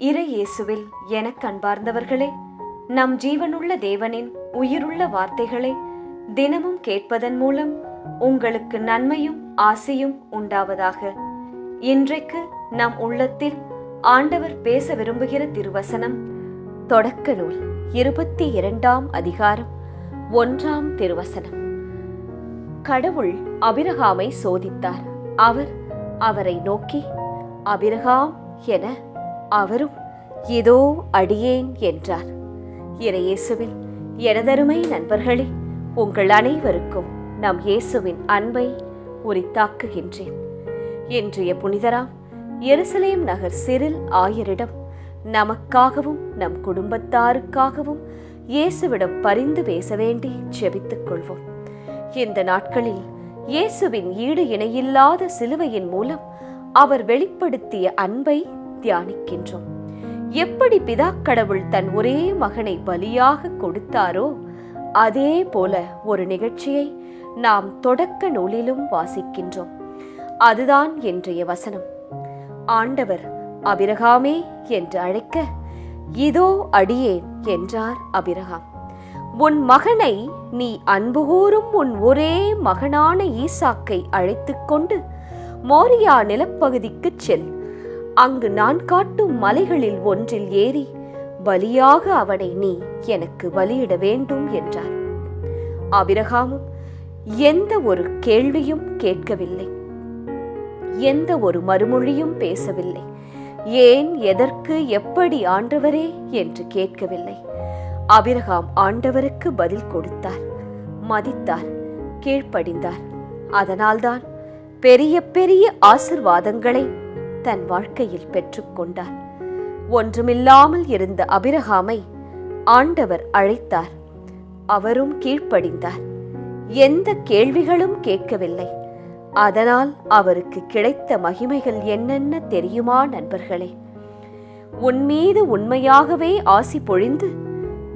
இறை இயேசுவில் எனக் அன்பார்ந்தவர்களே நம் ஜீவனுள்ள தேவனின் உயிருள்ள வார்த்தைகளை தினமும் கேட்பதன் மூலம் உங்களுக்கு நன்மையும் ஆசையும் உண்டாவதாக. இன்றைக்கு நம் உள்ளத்தில் ஆண்டவர் பேச விரும்புகிற திருவசனம் தொடக்க நூல் இருபத்தி இரண்டாம் அதிகாரம் ஒன்றாம் திருவசனம். கடவுள் அபிரகாமை சோதித்தார். அவர் அவரை நோக்கி அபிரகாம் என அவரும் இதோ அடியேன் என்றார். இறையேசுவில் எனதருமை நண்பர்களே உங்கள் அனைவருக்கும் நம் இயேசுவின் அன்பை உரித்தாக்குகின்றேன். இன்றைய புனிதராம் எருசலேம் நகர் சிறில் ஆயரிடம் நமக்காகவும் நம் குடும்பத்தாருக்காகவும் இயேசுவிடம் பரிந்து பேச வேண்டி ஜெபித்துக் கொள்வோம். இந்த நாட்களில் இயேசுவின் ஈடு இணையில்லாத சிலுவையின் மூலம் அவர் வெளிப்படுத்திய அன்பை தியானிக்கின்றோம். எப்படி பிதாக்கடவுள் தன் ஒரே மகனை பலியாக கொடுத்தாரோ அதே போல ஒரு நிகழ்ச்சியை நாம் தொடக்க நூலிலும் வாசிக்கின்றோம். அதுதான் இன்றைய வசனம். ஆண்டவர் அபிரகாமே என்று அழைக்க இதோ அடியேன் என்றார் அபிரகாம். உன் மகனை நீ அன்பு கூறும் உன் ஒரே மகனான ஈசாக்கை அழைத்துக்கொண்டு மோரியா நிலப்பகுதிக்குச் செல். அங்கு நான் காட்டும் மலைகளில் ஒன்றில் ஏறி பலியாக அவனை நீ எனக்கு பலியிட வேண்டும் என்றார். அபிரகாமும் எந்த ஒரு கேள்வியும் கேட்கவில்லை. எந்த ஒரு மறுமொழியும் பேசவில்லை. ஏன் எதற்கு எப்படி ஆண்டவரே? என்று கேட்கவில்லை. அபிரகாம் ஆண்டவருக்கு பதில் கொடுத்தார். மதித்தார் கீழ்ப்படிந்தார். அதனால்தான் பெரிய பெரிய ஆசிர்வாதங்களை தன் வாழ்க்கையில் பெற்றுக்கொண்டார் ஒன்றுமில்லாமல் இருந்த அபிரகாமை ஆண்டவர் அழைத்தார். அவரும் கீழ்ப்படிந்தார். எந்த கேள்விகளும் கேட்கவில்லை. அதனால் அவருக்கு கிடைத்த மகிமைகள் என்னென்ன தெரியுமா நண்பர்களே? உன்மீது உண்மையாகவே ஆசி பொழிந்து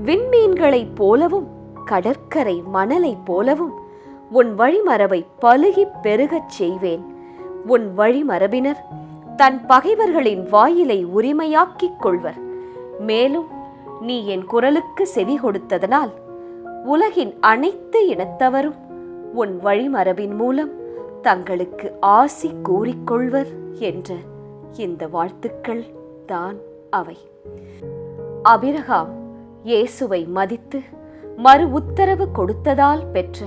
விண்மீன்களைப் போலவும் கடற்கரை மணலைப் போலவும் உன் வழிமரபை பழுகி பெருகச் செய்வேன். உன் வழிமரபினர் தன் பகைவர்களின் வாயிலை உரிமையாக்கிக் கொள்வர். மேலும் நீ என் குரலுக்கு செவி கொடுத்ததனால் உலகின் அனைத்து இனத்தவரும் உன் வழிமரபின் மூலம் தங்களுக்கு ஆசி கூறிக்கொள்வர் என்ற இந்த வாழ்த்துக்கள் தான் அவை. அபிரகாம் இயேசுவை மதித்து மறு உத்தரவு கொடுத்ததால் பெற்ற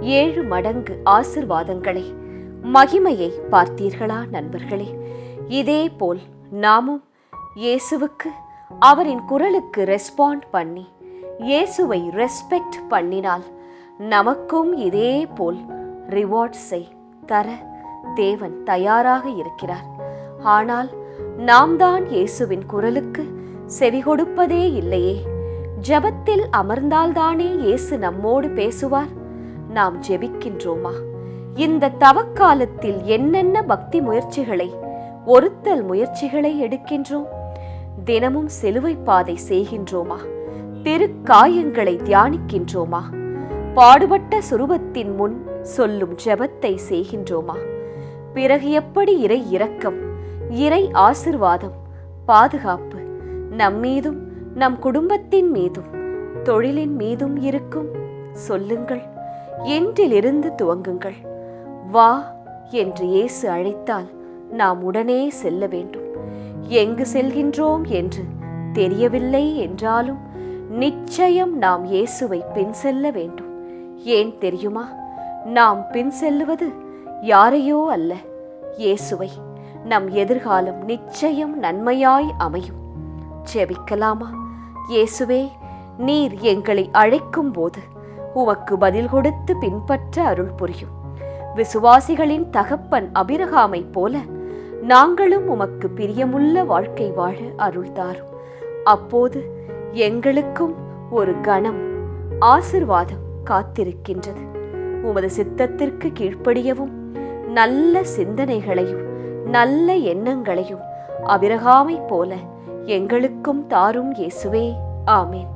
ஏழு மடங்கு ஆசிர்வாதங்களை மகிமையை பார்த்தீர்களா நண்பர்களே? இதே போல் நாமும் இயேசுவுக்கு அவரின் குரலுக்கு ரெஸ்பாண்ட் பண்ணி இயேசுவை ரெஸ்பெக்ட் பண்ணினால் நமக்கும் இதே போல் ரிவார்ட்ஸை தர தேவன் தயாராக இருக்கிறார். ஆனால் நாம் தான் இயேசுவின் குரலுக்கு செவி கொடுப்பதே இல்லையே. ஜெபத்தில் அமர்ந்தால்தானே இயேசு நம்மோடு பேசுவார்? நாம் ஜெபிக்கின்றோமா? இந்த தவக்காலத்தில் என்னென்ன பக்தி முயற்சிகளை ஒருத்தல் முயற்சிகளை எடுக்கின்றோம்? தினமும் சிலுவை பாதை செய்கின்றோமா? திருக்காயங்களை தியானிக்கின்றோமா? பாடுபட்ட சுரூபத்தின் முன் சொல்லும் ஜெபத்தை செய்கின்றோமா? பிறகு எப்படி இறை இரக்கம் இறை ஆசிர்வாதம் பாதுகாப்பு நம்மீதும் நம் குடும்பத்தின் மீதும் தொழிலின் மீதும் இருக்கும்? சொல்லுங்கள். என்றிலிருந்து துவங்குங்கள். வா என்று இயேசு அழைத்தால் நாம் உடனே செல்ல வேண்டும். எங்கு செல்கின்றோம் என்று தெரியவில்லை என்றாலும் நிச்சயம் நாம் இயேசுவை பின் செல்ல வேண்டும். ஏன் தெரியுமா? நாம் பின் செல்லுவது யாரையோ அல்ல இயேசுவை. நம் எதிர்காலம் நிச்சயம் நன்மையாய் அமையும். ஜெபிக்கலாமா? இயேசுவே நீர் எங்களை அழைக்கும் போது உமக்கு பதில் கொடுத்து பின்பற்ற அருள் புரியும். விசுவாசிகளின் தகப்பன் அபிரகாமைப் போல நாங்களும் உமக்கு பிரியமுள்ள வாழ்க்கை வாழ அருள் தாரும் அப்போது எங்களுக்கும் ஒரு கணம் ஆசிர்வாதம் காத்திருக்கின்றது. உமது சித்தத்திற்கு கீழ்ப்படியவும் நல்ல சிந்தனைகளையும் நல்ல எண்ணங்களையும் அபிரகாமைப் போல எங்களுக்கும் தாரும் இயேசுவே. ஆமேன்.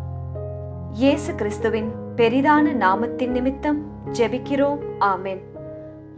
இயேசு கிறிஸ்துவின் பெரிதான நாமத்தின் நிமித்தம் ஜெபிக்கிறோம். ஆமேன்.